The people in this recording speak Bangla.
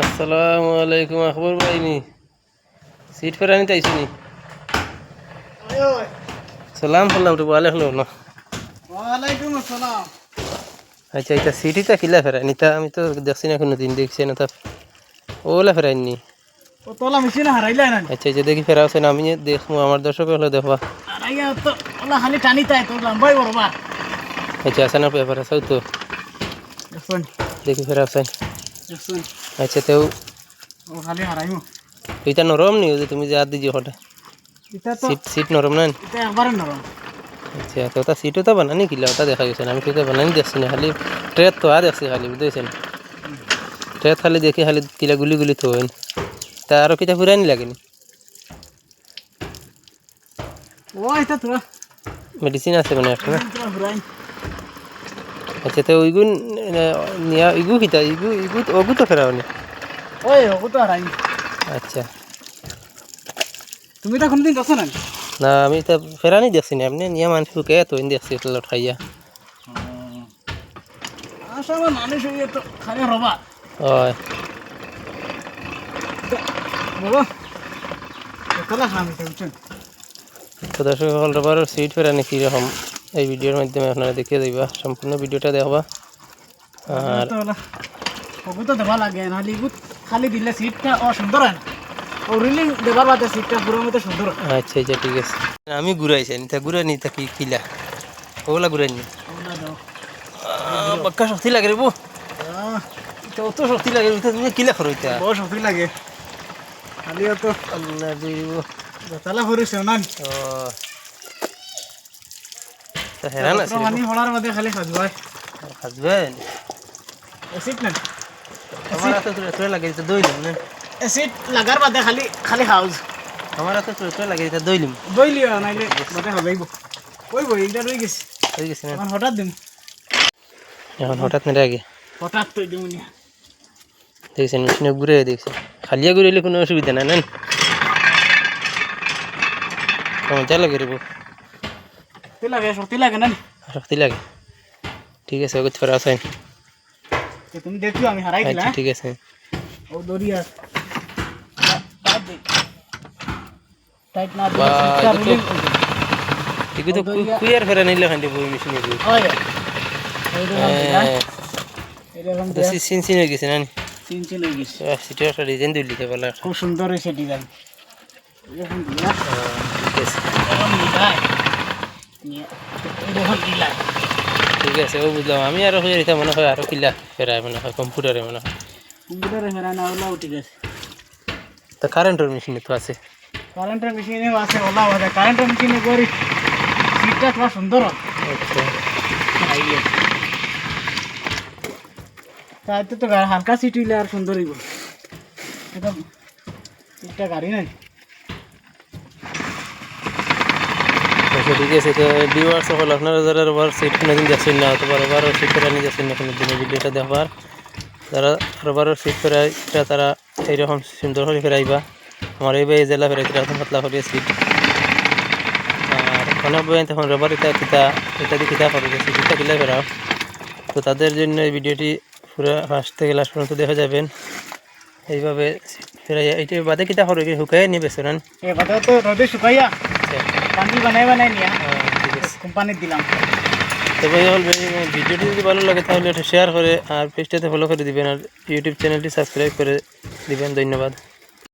আসসালামু আলাইকুম আকবর ভাই নি। সিট ফেরানি তাইছি নি। সালাম সালাম তো বলে হলো না ওয়ালাইকুম আসসালাম। আচ্ছা এটা সিটিটা কিলা ফেরানি তা আমি তো দেখছি না কোনো দিন দেখছি না তা। ওলা ফেরাইনি ও তোলা মেশিন হারাইলে না আচ্ছা আচ্ছা দেখি ফেরাওছে না আমি দেখব আমার দর্শক হলো দেখবা। হারাইয়া তো ওলা খালি টানি তাই তো লম্বাই বড় বা আচ্ছা আসানোর পেপার আছে তো। দেখুন দেখি ফেরাওছে দেখুন আচ্ছা তেও ও খালি হারাইমু। এটা নরম নি যে তুমি যে হাত দিজি হঠাৎ। এটা তো সিট সিট নরম না? এটা একবারে নরম। আচ্ছা তো ওটা সিটও তো বানানি কিলা ওটা দেখা গেছে আমি তো বানানি দেখছি না খালি ট্রেত তো আর দেখছি খালি বুঝতেছেন ট্রেত খালি দেখি খালি কিলা গুলি গুলি তো হইন তা আরও কিটা ফুরানি লাগেনি? ও এটা তো মেডিসিন আছে মানে একটা না? তোরা ঘুরাই আচ্ছা তো ওইগুন নিয়া ইগু কিটা ইগু ইগু ওগু তো ফেরাওনি ওই ও তো হারাই। আচ্ছা। তুমি তো কোনদিন গেছো না না আমি তো ফেরানি দেখছি না। এমনি নিয়া মানুষ কে তো দেখছি এটা লঠাইয়া আসা আমার মানুষ হয়ে তো খালি রবা হয়। বলো তো তো দর্শক সকল রবার সিট ফেরানি কীরকম এই ভিডিওর মাধ্যমে আপনারা দেখিয়ে দিবা সম্পূর্ণ ভিডিওটা দেখবা। আর তো লাগে খালি দিলে সিটটা হয় না। আচ্ছা আচ্ছা ঠিক আছে। আমি ঘুরাইছি ঘুরাই নিতা কি কিলা। ওগুলা ঘুরাই নি। বাক্কা শক্তি লাগে রে বো। অত শক্তি লাগে তুমি কিলা এটা? বড় শক্তি লাগে। খালি তো আল্লাহ দিব তালা ফুরিস না? ও তা হেরান আছে পানি হলার মধ্যে খালি খাজবাই হাজবেন এসিড না? আমার হাতে তোর তোর লাগে এটা দইলিম না? এসিড লাগার বাদে খালি খালি হাউস আমার হাতে তোর লাগে এটা দইলিম দইলিও নাইলে বাদে হবেইব ওই বই এটা রয়ে গেছে। গেছে না? হঠাৎ দিম। এখন হঠাৎ আগে। হঠাৎ তো দিম নিয়া দেখছেন মেশিনে ঘুরে খালিয়া ঘুরাইলে কোনো অসুবিধা নাই নেন মজা লাগে রে। শক্তি লাগে শক্তি লাগে না শক্তি লাগে। ঠিক আছে ওকে ফেরা আসাই তুমি দেখিও আমি হারাই দিলা আচ্ছা ঠিক আছে। ও দরিয়া টাইট দে। টাইট না বাহ, তো- এগুলো ফেরা নিলে খান্ডে বই মেশিনে বই হয়। সিন সিন হয়ে গেছে না চিন চিন হয়ে গেছে সিটের একটা ডিজাইন দিল দিতে পারলে খুব সুন্দর হয়েছে ডিজাইন ঠিক আছে। নিয়ে ঠিক আছে ও বুঝলাম। আমি আরও হয়ে যেতাম মনে হয় আরও কিলা ফেরায় মনে হয় কম্পিউটারে মনে হয়। কম্পিউটারে ফেরা না ওলাও ঠিক আছে। তো কারেন্টের মেশিনে তো আছে। কারেন্টের মেশিনে আছে ওলাও আছে। কারেন্টের মেশিনে করি সিটটা খুব সুন্দর। আচ্ছা। তাইতে তো হালকা সিট হইলে আর সুন্দর হইব। এটা গাড়ি নাই। আচ্ছা ঠিক আছে। তো ভিউয়ার্স সকল, আপনারা যারা রবার সিট কোনোদিন যাচ্ছেন না, অথবা রবার সিট ফেরা নিয়ে যাচ্ছেন না কোনো দিনে ভিডিওটা দেখবার যারা রবার সিট ফেরাইটা তারা এইরকম সুন্দর করে ফেরাইবা। আমার এই এই জেলা ফেরাইতে এরকম পাতলা করে সিট আর অনেক বই তখন রবার এটা কিতা ইত্যাদি কিতা করে কিতা কিলা ফেরাও। তো তাদের জন্য এই ভিডিওটি পুরো ফার্স্ট থেকে লাস্ট পর্যন্ত দেখা যাবেন এইভাবে ফেরাই এইটা বাদে কিতা করে শুকাই নিয়ে বেসন এবার তো রোদে শুকাইয়া। আচ্ছা বানাই বানাই নিয়ে কোম্পানির দিলাম। হল ভিডিওটি যদি ভালো লাগে তাহলে এটা শেয়ার করে আর পেজটাতে ফলো করে দিবেন আর ইউটিউব চ্যানেলটি সাবস্ক্রাইব করে দিবেন। ধন্যবাদ।